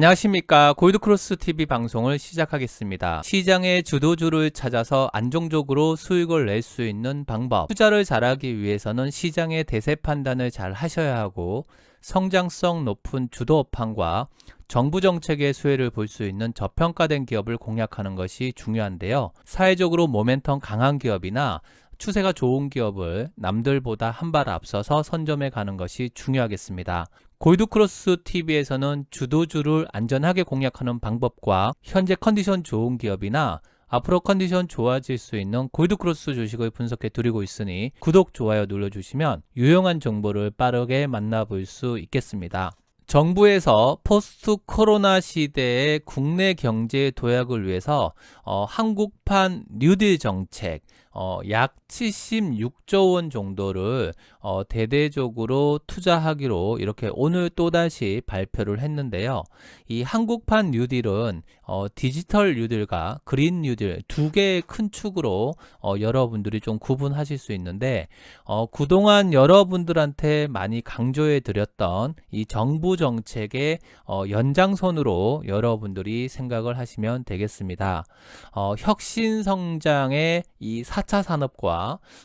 안녕하십니까. 골드크로스 TV 방송을 시작하겠습니다. 시장의 주도주를 찾아서 안정적으로 수익을 낼 수 있는 방법. 투자를 잘하기 위해서는 시장의 대세 판단을 잘 하셔야 하고 성장성 높은 주도 업황과 정부 정책의 수혜를 볼 수 있는 저평가된 기업을 공략하는 것이 중요한데요. 사회적으로 모멘텀 강한 기업이나 추세가 좋은 기업을 남들보다 한 발 앞서서 선점해 가는 것이 중요하겠습니다. 골드크로스 TV에서는 주도주를 안전하게 공략하는 방법과 현재 컨디션 좋은 기업이나 앞으로 컨디션 좋아질 수 있는 골드크로스 주식을 분석해 드리고 있으니 구독, 좋아요 눌러주시면 유용한 정보를 빠르게 만나볼 수 있겠습니다. 정부에서 포스트 코로나 시대의 국내 경제 도약을 위해서 어, 한국판 뉴딜 정책 어, 약 76조 원 정도를 어, 대대적으로 투자하기로 이렇게 오늘 또다시 발표를 했는데요. 이 한국판 뉴딜은 어, 디지털 뉴딜과 그린 뉴딜 두 개의 큰 축으로 어, 여러분들이 좀 구분하실 수 있는데 어, 그동안 여러분들한테 많이 강조해 드렸던 이 정부 정책의 어, 연장선으로 여러분들이 생각을 하시면 되겠습니다. 어, 혁신 성장의 이 4차 산업과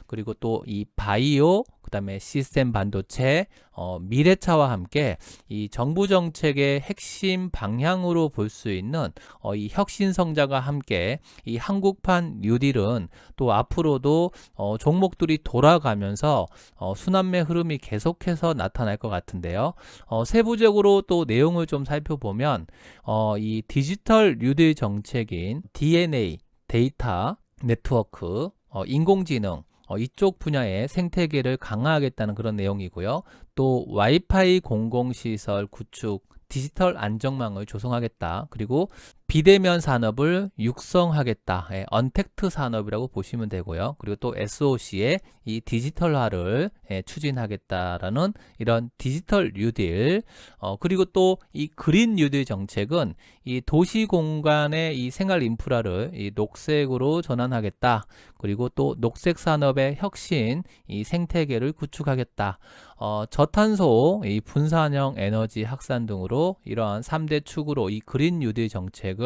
그리고 또 이 바이오 그다음에 시스템 반도체, 어, 미래차와 함께 이 정부 정책의 핵심 방향으로 볼 수 있는 어, 이 혁신 성장과 함께 이 한국판 뉴딜은 또 앞으로도 어, 종목들이 돌아가면서 어, 순환매 흐름이 계속해서 나타날 것 같은데요. 어, 세부적으로 또 내용을 좀 살펴보면 어, 이 디지털 뉴딜 정책인 DNA 데이터 네트워크 어, 인공지능 어, 이쪽 분야의 생태계를 강화하겠다는 그런 내용이고요. 또 와이파이 공공시설 구축, 디지털 안정망을 조성하겠다. 그리고 비대면 산업을 육성하겠다. 예, 언택트 산업이라고 보시면 되고요. 그리고 또 SOC의 이 디지털화를 예, 추진하겠다라는 이런 디지털 뉴딜. 어, 그리고 또 이 그린 뉴딜 정책은 이 도시 공간의 이 생활 인프라를 이 녹색으로 전환하겠다. 그리고 또 녹색 산업의 혁신, 이 생태계를 구축하겠다. 어, 저탄소, 이 분산형 에너지 확산 등으로 이러한 3대 축으로 이 그린 뉴딜 정책을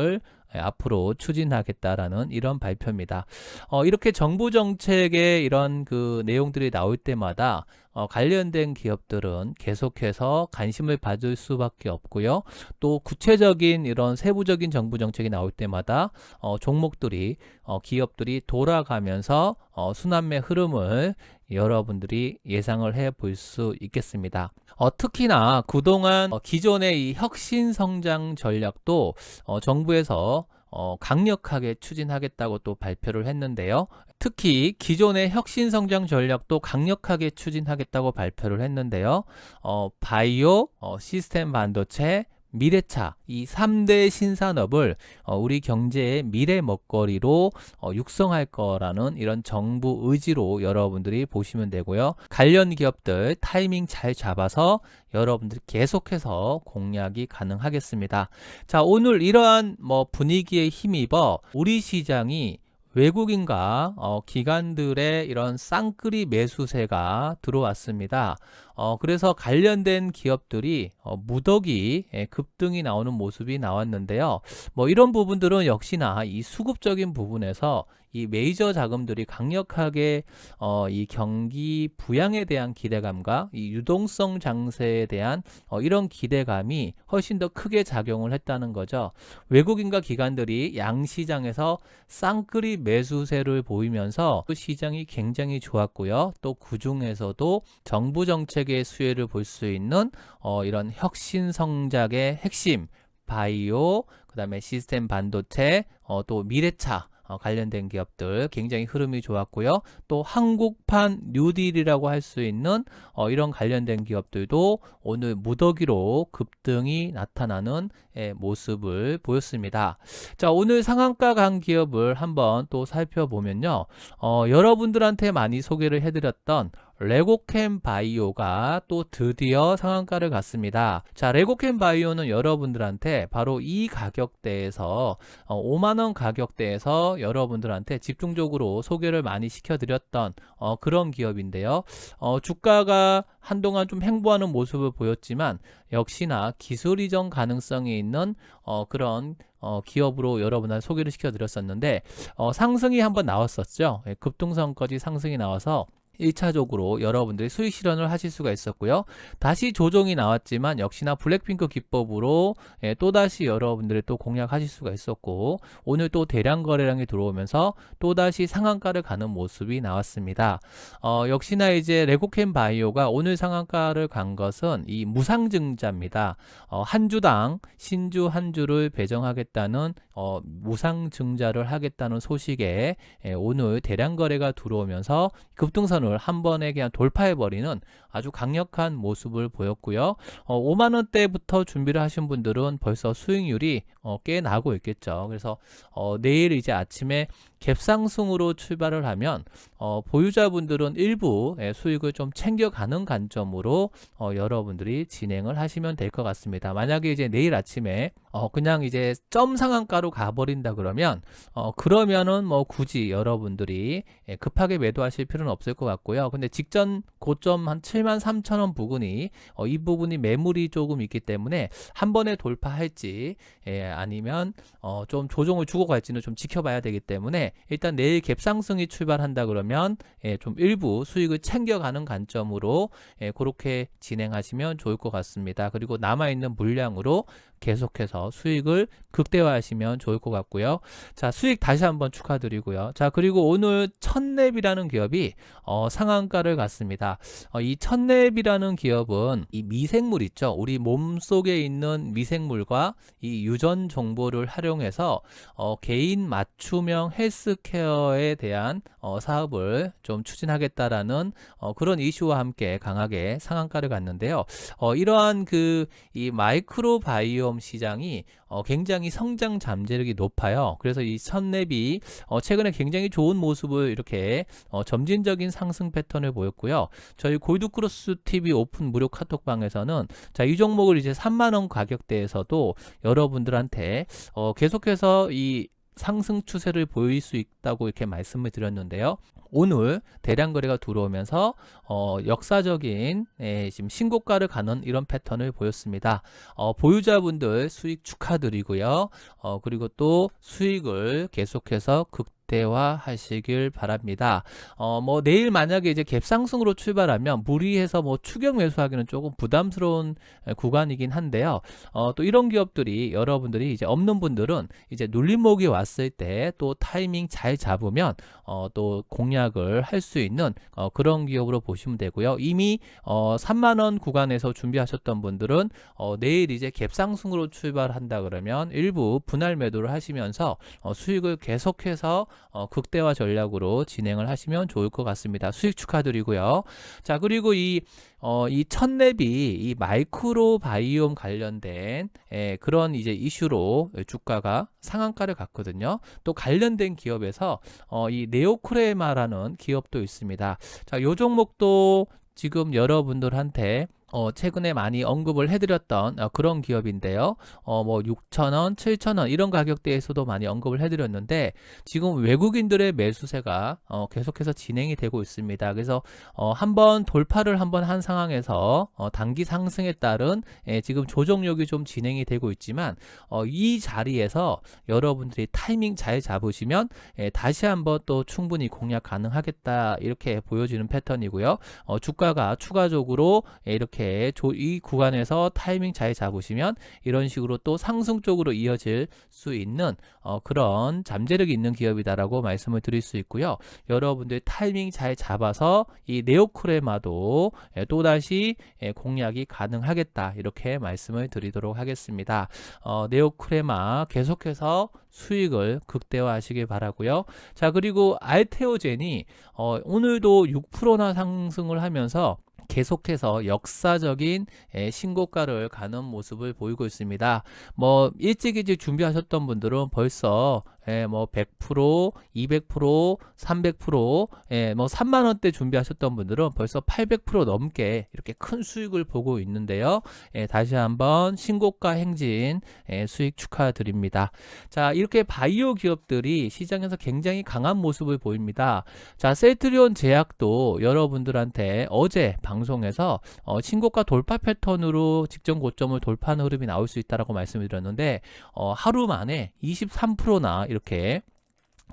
예, 앞으로 추진하겠다라는 이런 발표입니다. 어, 이렇게 정부 정책의 이런 그 내용들이 나올 때마다 어, 관련된 기업들은 계속해서 관심을 받을 수밖에 없고요. 또 구체적인 이런 세부적인 정부 정책이 나올 때마다 어, 종목들이 어, 기업들이 돌아가면서 어, 순환매 흐름을 여러분들이 예상을 해 볼 수 있겠습니다. 어, 특히나 그동안 어, 기존의 이 혁신 성장 전략도 어, 정부에서 어, 강력하게 추진하겠다고 또 발표를 했는데요. 특히 기존의 혁신 성장 전략도 강력하게 추진하겠다고 발표를 했는데요. 어, 바이오, 어, 시스템 반도체, 미래차 이 3대 신산업을 어, 우리 경제의 미래 먹거리로 어, 육성할 거라는 이런 정부 의지로 여러분들이 보시면 되고요. 관련 기업들 타이밍 잘 잡아서 여러분들이 계속해서 공략이 가능하겠습니다. 자, 오늘 이러한 뭐 분위기에 힘입어 우리 시장이 외국인과 어, 기관들의 이런 쌍끌이 매수세가 들어왔습니다. 어, 그래서 관련된 기업들이 어, 무더기 예, 급등이 나오는 모습이 나왔는데요. 뭐 이런 부분들은 역시나 이 수급적인 부분에서 이 메이저 자금들이 강력하게 어, 이 경기 부양에 대한 기대감과 이 유동성 장세에 대한 어, 이런 기대감이 훨씬 더 크게 작용을 했다는 거죠. 외국인과 기관들이 양시장에서 쌍끌이 매수세를 보이면서 그 시장이 굉장히 좋았고요. 또 그 중에서도 정부 정책의 수혜를 볼 수 있는 어, 이런 혁신 성장의 핵심 바이오, 그 다음에 시스템 반도체, 어, 또 미래차 어, 관련된 기업들 굉장히 흐름이 좋았고요. 또 한국판 뉴딜이라고 할 수 있는 어, 이런 관련된 기업들도 오늘 무더기로 급등이 나타나는 예, 모습을 보였습니다. 자, 오늘 상한가 간 기업을 한번 또 살펴보면요. 어, 여러분들한테 많이 소개를 해드렸던 레고캠 바이오가 또 드디어 상한가를 갔습니다. 자, 레고캠 바이오는 여러분들한테 바로 이 가격대에서 어, 5만원 가격대에서 여러분들한테 집중적으로 소개를 많이 시켜드렸던 어, 그런 기업인데요. 어, 주가가 한동안 좀 횡보하는 모습을 보였지만 역시나 기술 이전 가능성이 있는 어, 그런 어, 기업으로 여러분한테 소개를 시켜드렸었는데 어, 상승이 한번 나왔었죠. 예, 급등선까지 상승이 나와서 1차적으로 여러분들이 수익 실현을 하실 수가 있었고요. 다시 조정이 나왔지만 역시나 블랙핑크 기법으로 예, 또다시 여러분들이 또 공략하실 수가 있었고 오늘 또 대량 거래량이 들어오면서 또다시 상한가를 가는 모습이 나왔습니다. 어, 역시나 이제 레고캠 바이오가 오늘 상한가를 간 것은 이 무상증자입니다. 어, 한 주당 신주 한 주를 배정하겠다는 어, 무상증자를 하겠다는 소식에 예, 오늘 대량 거래가 들어오면서 급등선 을 한 번에 그냥 돌파해버리는 아주 강력한 모습을 보였고요. 어, 5만 원대부터 준비를 하신 분들은 벌써 수익률이 어, 꽤 나고 있겠죠. 그래서 어, 내일 이제 아침에 갭상승으로 출발을 하면 어, 보유자분들은 일부 예, 수익을 좀 챙겨가는 관점으로 어, 여러분들이 진행을 하시면 될 것 같습니다. 만약에 이제 내일 아침에 어, 그냥 이제 점 상한가로 가버린다 그러면 어, 그러면은 뭐 굳이 여러분들이 예, 급하게 매도하실 필요는 없을 것 같고요. 근데 직전 고점 한 7만 3천 원 부근이 어, 이 부분이 매물이 조금 있기 때문에 한 번에 돌파할지 예, 아니면 어, 좀 조정을 주고 갈지는 좀 지켜봐야 되기 때문에 일단 내일 갭상승이 출발한다 그러면 예, 좀 일부 수익을 챙겨가는 관점으로 예, 그렇게 진행하시면 좋을 것 같습니다. 그리고 남아 있는 물량으로 계속해서 수익을 극대화하시면 좋을 것 같고요. 자, 수익 다시 한번 축하드리고요. 자, 그리고 오늘 첫랩이라는 기업이 어, 상한가를 갔습니다. 어, 이 첫랩이라는 기업은 이 미생물 있죠. 우리 몸 속에 있는 미생물과 이 유전 정보를 활용해서 어, 개인 맞춤형 헬스케어에 대한 어, 사업을 좀 추진하겠다라는 어, 그런 이슈와 함께 강하게 상한가를 갔는데요. 어, 이러한 그 이 마이크로 바이옴 시장이 어, 굉장히 성장 잠재력이 높아요. 그래서 이 첫랩이 어, 최근에 굉장히 좋은 모습을 이렇게 어, 점진적인 상승 패턴을 보였고요. 저희 골드크로스 TV 오픈 무료 카톡방에서는 자, 이 종목을 이제 3만 원 가격대에서도 여러분들한테 어, 계속해서 이 상승 추세를 보일 수 있다고 이렇게 말씀을 드렸는데요. 오늘 대량 거래가 들어오면서 어, 역사적인 예, 지금 신고가를 가는 이런 패턴을 보였습니다. 어, 보유자분들 수익 축하드리고요. 어, 그리고 또 수익을 계속해서 극 대화하시길 바랍니다. 어, 뭐 내일 만약에 이제 갭상승으로 출발하면 무리해서 뭐 추격 매수하기는 조금 부담스러운 구간이긴 한데요. 어, 또 이런 기업들이 여러분들이 이제 없는 분들은 이제 눌림목이 왔을 때 또 타이밍 잘 잡으면 어, 또 공략을 할 수 있는 어, 그런 기업으로 보시면 되고요. 이미 어, 3만 원 구간에서 준비하셨던 분들은 어, 내일 이제 갭상승으로 출발한다 그러면 일부 분할 매도를 하시면서 어, 수익을 계속해서 어, 극대화 전략으로 진행을 하시면 좋을 것 같습니다. 수익 축하드리고요. 자, 그리고 이, 어, 이 첫랩이 이 마이크로 바이옴 관련된 예, 그런 이제 이슈로 주가가 상한가를 갔거든요. 또 관련된 기업에서 어, 이 네오크레마라는 기업도 있습니다. 자, 요 종목도 지금 여러분들한테 어, 최근에 많이 언급을 해드렸던 어, 그런 기업인데요. 어, 뭐 6,000원, 7,000원 이런 가격대에서도 많이 언급을 해드렸는데 지금 외국인들의 매수세가 어, 계속해서 진행이 되고 있습니다. 그래서 어, 한번 돌파를 한번 한 상황에서 어, 단기 상승에 따른 예, 지금 조정력이 좀 진행이 되고 있지만 어, 이 자리에서 여러분들이 타이밍 잘 잡으시면 예, 다시 한번 또 충분히 공략 가능하겠다 이렇게 보여지는 패턴이고요. 어, 주가가 추가적으로 예, 이렇게 이렇게 이 구간에서 타이밍 잘 잡으시면 이런 식으로 또 상승 쪽으로 이어질 수 있는 어, 그런 잠재력이 있는 기업이다라고 말씀을 드릴 수 있고요. 여러분들 타이밍 잘 잡아서 이 네오크레마도 예, 또다시 예, 공략이 가능하겠다 이렇게 말씀을 드리도록 하겠습니다. 어, 네오크레마 계속해서 수익을 극대화하시길 바라고요. 자 그리고 알테오젠이 어, 오늘도 6%나 상승을 하면서 계속해서 역사적인 신고가를 가는 모습을 보이고 있습니다. 뭐 일찍 일찍 준비하셨던 분들은 벌써 예, 뭐 100%, 200%, 300%, 예, 뭐 3만 원대 준비하셨던 분들은 벌써 800% 넘게 이렇게 큰 수익을 보고 있는데요. 예, 다시 한번 신고가 행진 예, 수익 축하드립니다. 자, 이렇게 바이오 기업들이 시장에서 굉장히 강한 모습을 보입니다. 자, 셀트리온 제약도 여러분들한테 어제 방송에서 어, 신고가 돌파 패턴으로 직전 고점을 돌파하는 흐름이 나올 수 있다라고 말씀을 드렸는데 어, 하루 만에 23%나 이렇게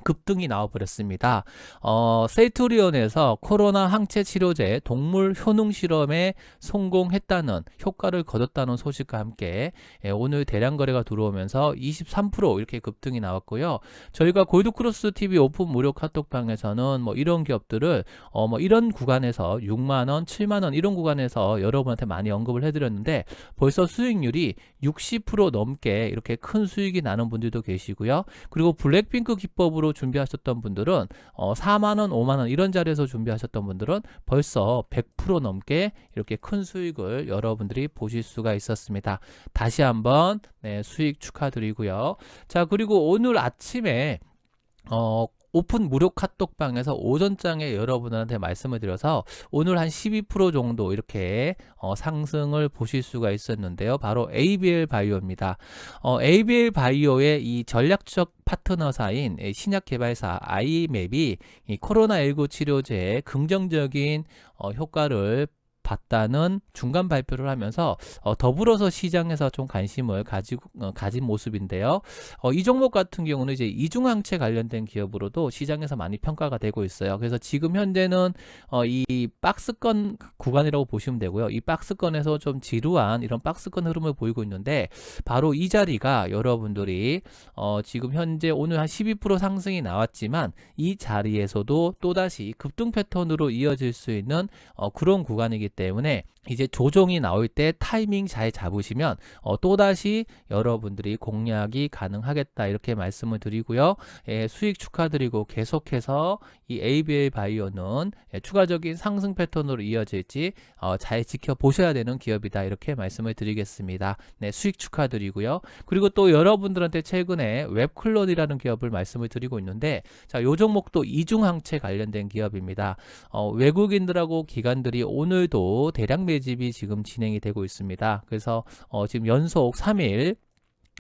급등이 나와버렸습니다. 어, 세이토리온에서 코로나 항체 치료제 동물 효능 실험에 성공했다는 효과를 거뒀다는 소식과 함께 예, 오늘 대량 거래가 들어오면서 23% 이렇게 급등이 나왔고요. 저희가 골드크로스 TV 오픈 무료 카톡방에서는 뭐 이런 기업들을 어, 뭐 이런 구간에서 6만 원, 7만 원 이런 구간에서 여러분한테 많이 언급을 해드렸는데 벌써 수익률이 60% 넘게 이렇게 큰 수익이 나는 분들도 계시고요. 그리고 블랙핑크 기법으로 준비하셨던 분들은 어, 4만 원, 5만 원 이런 자리에서 준비하셨던 분들은 벌써 100% 넘게 이렇게 큰 수익을 여러분들이 보실 수가 있었습니다. 다시 한번 네, 수익 축하드리고요. 자, 그리고 오늘 아침에 어, 오픈 무료 카톡방에서 오전장에 여러분한테 말씀을 드려서 오늘 한 12% 정도 이렇게 어, 상승을 보실 수가 있었는데요. 바로 ABL 바이오입니다. 어, ABL 바이오의 이 전략적 파트너사인 신약 개발사 아이맵이 이 코로나19 치료제에 긍정적인 어, 효과를 봤다는 중간 발표를 하면서 어, 더불어서 시장에서 좀 관심을 가지고 어, 가진 모습인데요. 어, 이 종목 같은 경우는 이제 이중항체 관련된 기업으로도 시장에서 많이 평가가 되고 있어요. 그래서 지금 현재는 어, 이 박스권 구간이라고 보시면 되고요. 이 박스권에서 좀 지루한 이런 박스권 흐름을 보이고 있는데 바로 이 자리가 여러분들이 어, 지금 현재 오늘 한 12% 상승이 나왔지만 이 자리에서도 또다시 급등 패턴으로 이어질 수 있는 어, 그런 구간이기 때문에 이제 조정이 나올 때 타이밍 잘 잡으시면 어, 또다시 여러분들이 공략이 가능하겠다 이렇게 말씀을 드리고요. 예, 수익 축하드리고 계속해서 이 ABL 바이오는 예, 추가적인 상승 패턴으로 이어질지 어, 잘 지켜보셔야 되는 기업이다 이렇게 말씀을 드리겠습니다. 네, 수익 축하드리고요. 그리고 또 여러분들한테 최근에 웹클론이라는 기업을 말씀을 드리고 있는데 자, 요 종목도 이중항체 관련된 기업입니다. 어, 외국인들하고 기관들이 오늘도 대량 매집이 지금 진행이 되고 있습니다. 그래서 어, 지금 연속 3일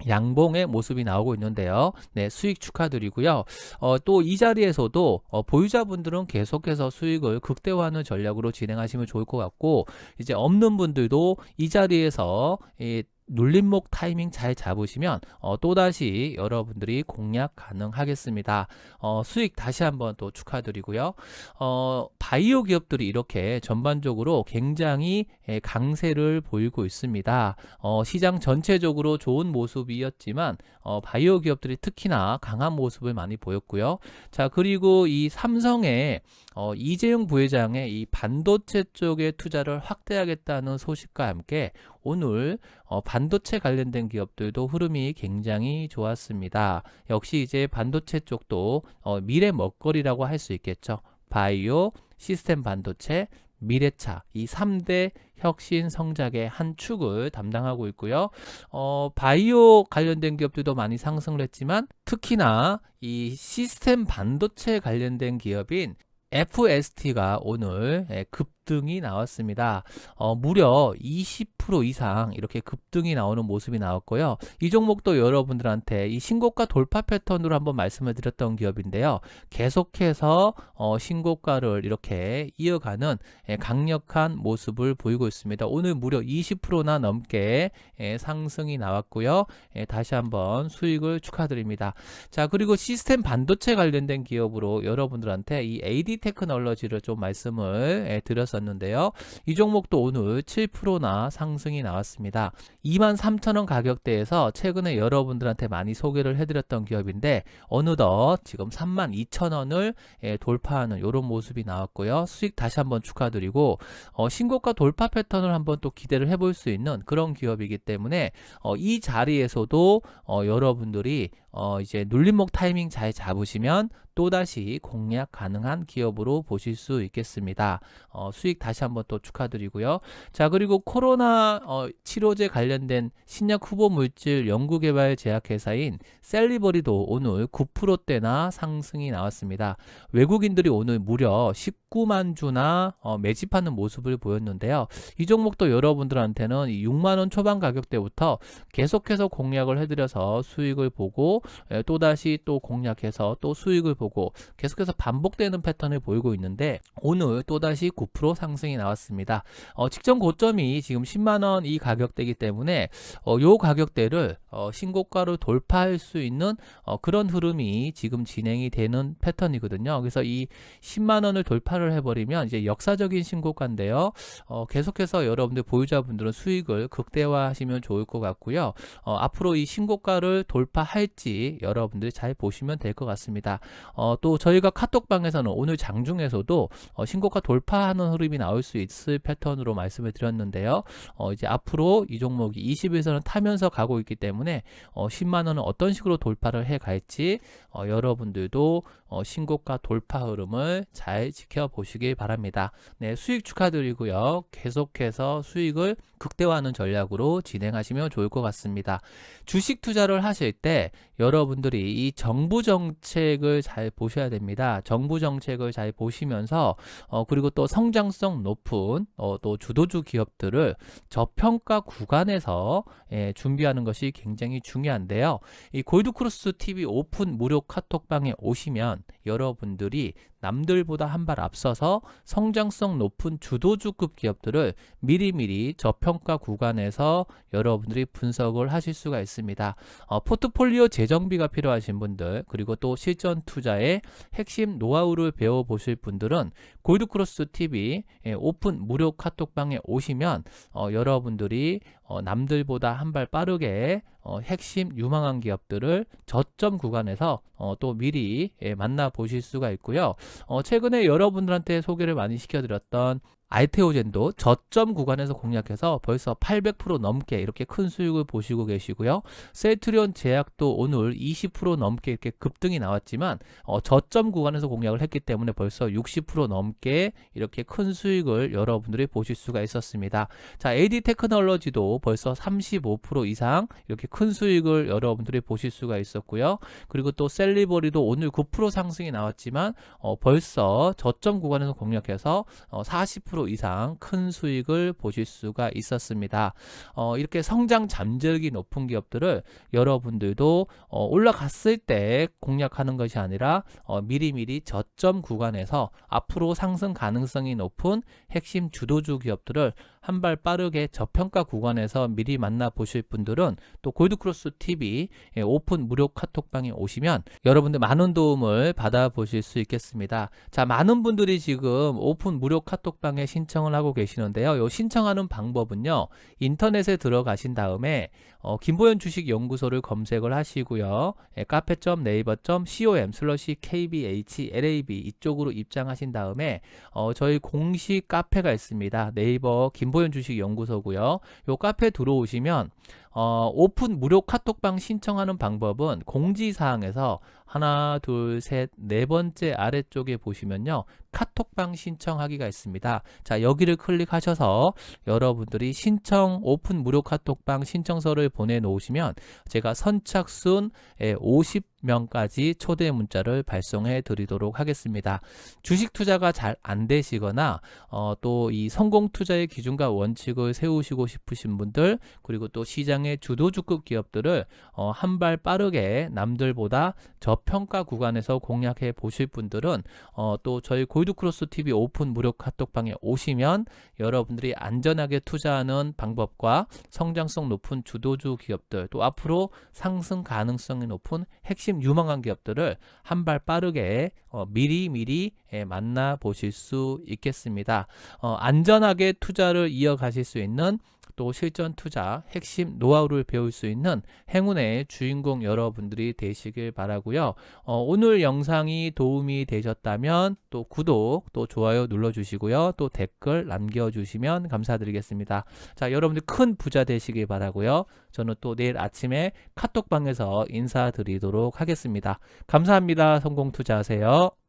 양봉의 모습이 나오고 있는데요. 네, 수익 축하드리고요. 어, 또 이 자리에서도 어, 보유자분들은 계속해서 수익을 극대화하는 전략으로 진행하시면 좋을 것 같고 이제 없는 분들도 이 자리에서 이 눌림목 타이밍 잘 잡으시면 어, 또다시 여러분들이 공략 가능하겠습니다. 어, 수익 다시 한번 또 축하드리고요. 어, 바이오 기업들이 이렇게 전반적으로 굉장히 예, 강세를 보이고 있습니다. 어, 시장 전체적으로 좋은 모습이었지만 어, 바이오 기업들이 특히나 강한 모습을 많이 보였고요. 자 그리고 이 삼성의 어, 이재용 부회장의 이 반도체 쪽에 투자를 확대하겠다는 소식과 함께 오늘 어, 반도체 관련된 기업들도 흐름이 굉장히 좋았습니다. 역시 이제 반도체 쪽도 어, 미래 먹거리라고 할 수 있겠죠. 바이오, 시스템 반도체, 미래차 이 3대 혁신 성장의 한 축을 담당하고 있고요. 어, 바이오 관련된 기업들도 많이 상승을 했지만 특히나 이 시스템 반도체 관련된 기업인 FST가 오늘 예, 급등이 나왔습니다. 어, 무려 20% 이상 이렇게 급등이 나오는 모습이 나왔고요. 이 종목도 여러분들한테 이 신고가 돌파 패턴으로 한번 말씀을 드렸던 기업인데요. 계속해서 어, 신고가를 이렇게 이어가는 예, 강력한 모습을 보이고 있습니다. 오늘 무려 20%나 넘게 예, 상승이 나왔고요. 예, 다시 한번 수익을 축하드립니다. 자, 그리고 시스템 반도체 관련된 기업으로 여러분들한테 이 AD 테크놀로지를 좀 말씀을 예, 드렸 었는데요. 이 종목도 오늘 7%나 상승이 나왔습니다. 23,000원 가격대에서 최근에 여러분들한테 많이 소개를 해드렸던 기업인데 어느덧 지금 32,000원을 예, 돌파하는 이런 모습이 나왔고요. 수익 다시 한번 축하드리고 어, 신고가 돌파 패턴을 한번 또 기대를 해볼 수 있는 그런 기업이기 때문에 어, 이 자리에서도 어, 여러분들이 어, 이제 눌림목 타이밍 잘 잡으시면 또다시 공략 가능한 기업으로 보실 수 있겠습니다. 어, 수익 다시 한번 또 축하드리고요. 자, 그리고 코로나 어, 치료제 관련된 신약 후보 물질 연구개발 제약회사인 셀리버리도 오늘 9%대나 상승이 나왔습니다. 외국인들이 오늘 무려 19만 주나 어, 매집하는 모습을 보였는데요. 이 종목도 여러분들한테는 이 6만 원 초반 가격대부터 계속해서 공략을 해드려서 수익을 보고 에, 또다시 또 공략해서 또 수익을 보고 계속해서 반복되는 패턴을 보이고 있는데 오늘 또다시 9% 상승이 나왔습니다. 어, 직전 고점이 지금 10만 원 이 가격대이기 때문에 어, 요 가격대를 어, 신고가로 돌파할 수 있는 어, 그런 흐름이 지금 진행이 되는 패턴이거든요. 그래서 이 10만 원을 돌파를 해버리면 이제 역사적인 신고가인데요. 어, 계속해서 여러분들 보유자분들은 수익을 극대화하시면 좋을 것 같고요. 어, 앞으로 이 신고가를 돌파할지 여러분들이 잘 보시면 될 것 같습니다. 어, 또 저희가 카톡방에서는 오늘 장중에서도 어, 신고가 돌파하는 흐름이 나올 수 있을 패턴으로 말씀을 드렸는데요. 어, 이제 앞으로 이 종목이 20일선을 타면서 가고 있기 때문에 어, 10만 원은 어떤 식으로 돌파를 해 갈지 어, 여러분들도 어, 신고가 돌파 흐름을 잘 지켜보시길 바랍니다. 네, 수익 축하드리고요. 계속해서 수익을 극대화하는 전략으로 진행하시면 좋을 것 같습니다. 주식 투자를 하실 때 여러분들이 이 정부 정책을 잘 보셔야 됩니다. 정부 정책을 잘 보시면서 어, 그리고 또 성장성 높은 어, 또 주도주 기업들을 저평가 구간에서 예, 준비하는 것이 굉장히 중요한데요. 이 골드크로스 TV 오픈 무료 카톡방에 오시면 여러분들이 남들보다 한 발 앞서서 성장성 높은 주도주급 기업들을 미리미리 저평가 구간에서 여러분들이 분석을 하실 수가 있습니다. 어, 포트폴리오 재정비가 필요하신 분들 그리고 또 실전 투자의 핵심 노하우를 배워보실 분들은 골드크로스 TV 예, 오픈 무료 카톡방에 오시면 어, 여러분들이 어, 남들보다 한 발 빠르게 어, 핵심 유망한 기업들을 저점 구간에서 어, 또 미리 예, 만나 보실 수가 있고요. 어, 최근에 여러분들한테 소개를 많이 시켜드렸던 알테오젠도 저점 구간에서 공략해서 벌써 800% 넘게 이렇게 큰 수익을 보시고 계시고요. 셀트리온 제약도 오늘 20% 넘게 이렇게 급등이 나왔지만 어, 저점 구간에서 공략을 했기 때문에 벌써 60% 넘게 이렇게 큰 수익을 여러분들이 보실 수가 있었습니다. 자, AD 테크놀로지도 벌써 35% 이상 이렇게 큰 수익을 여러분들이 보실 수가 있었고요. 그리고 또 셀리버리도 오늘 9% 상승이 나왔지만 어, 벌써 저점 구간에서 공략해서 어, 40% 이상 큰 수익을 보실 수가 있었습니다. 어, 이렇게 성장 잠재력이 높은 기업들을 여러분들도 어, 올라갔을 때 공략하는 것이 아니라 어, 미리미리 저점 구간에서 앞으로 상승 가능성이 높은 핵심 주도주 기업들을 한 발 빠르게 저평가 구간에서 미리 만나 보실 분들은 또 골드크로스 TV 예, 오픈 무료 카톡방에 오시면 여러분들 많은 도움을 받아 보실 수 있겠습니다. 자, 많은 분들이 지금 오픈 무료 카톡방에 신청을 하고 계시는데요. 요 신청하는 방법은요. 인터넷에 들어가신 다음에 어, 김보현 주식 연구소를 검색을 하시고요. 예, 카페.네이버.com 슬러시 kbhlab 이쪽으로 입장하신 다음에 어, 저희 공식 카페가 있습니다. 네이버 김 보현 주식 연구소고요. 요 카페 들어오시면 어, 오픈 무료 카톡방 신청하는 방법은 공지사항에서 하나, 둘, 셋, 네 번째 아래쪽에 보시면요. 카톡방 신청하기가 있습니다. 자, 여기를 클릭하셔서 여러분들이 신청 오픈 무료 카톡방 신청서를 보내놓으시면 제가 선착순 50명까지 초대 문자를 발송해 드리도록 하겠습니다. 주식 투자가 잘 안 되시거나 어, 또 이 성공 투자의 기준과 원칙을 세우시고 싶으신 분들 그리고 또 시장 의 주도주급 기업들을 어, 한 발 빠르게 남들보다 저평가 구간에서 공략해 보실 분들은 어, 또 저희 골드크로스 TV 오픈 무료 카톡방에 오시면 여러분들이 안전하게 투자하는 방법과 성장성 높은 주도주 기업들 또 앞으로 상승 가능성이 높은 핵심 유망한 기업들을 한 발 빠르게 어, 미리 미리 예, 만나 보실 수 있겠습니다. 어, 안전하게 투자를 이어가실 수 있는 또 또 실전 투자 핵심 노하우를 배울 수 있는 행운의 주인공 여러분들이 되시길 바라고요. 어, 오늘 영상이 도움이 되셨다면 또 구독, 또 좋아요 눌러주시고요. 또 댓글 남겨주시면 감사드리겠습니다. 자, 여러분들 큰 부자 되시길 바라고요. 저는 또 내일 아침에 카톡방에서 인사드리도록 하겠습니다. 감사합니다. 성공 투자하세요.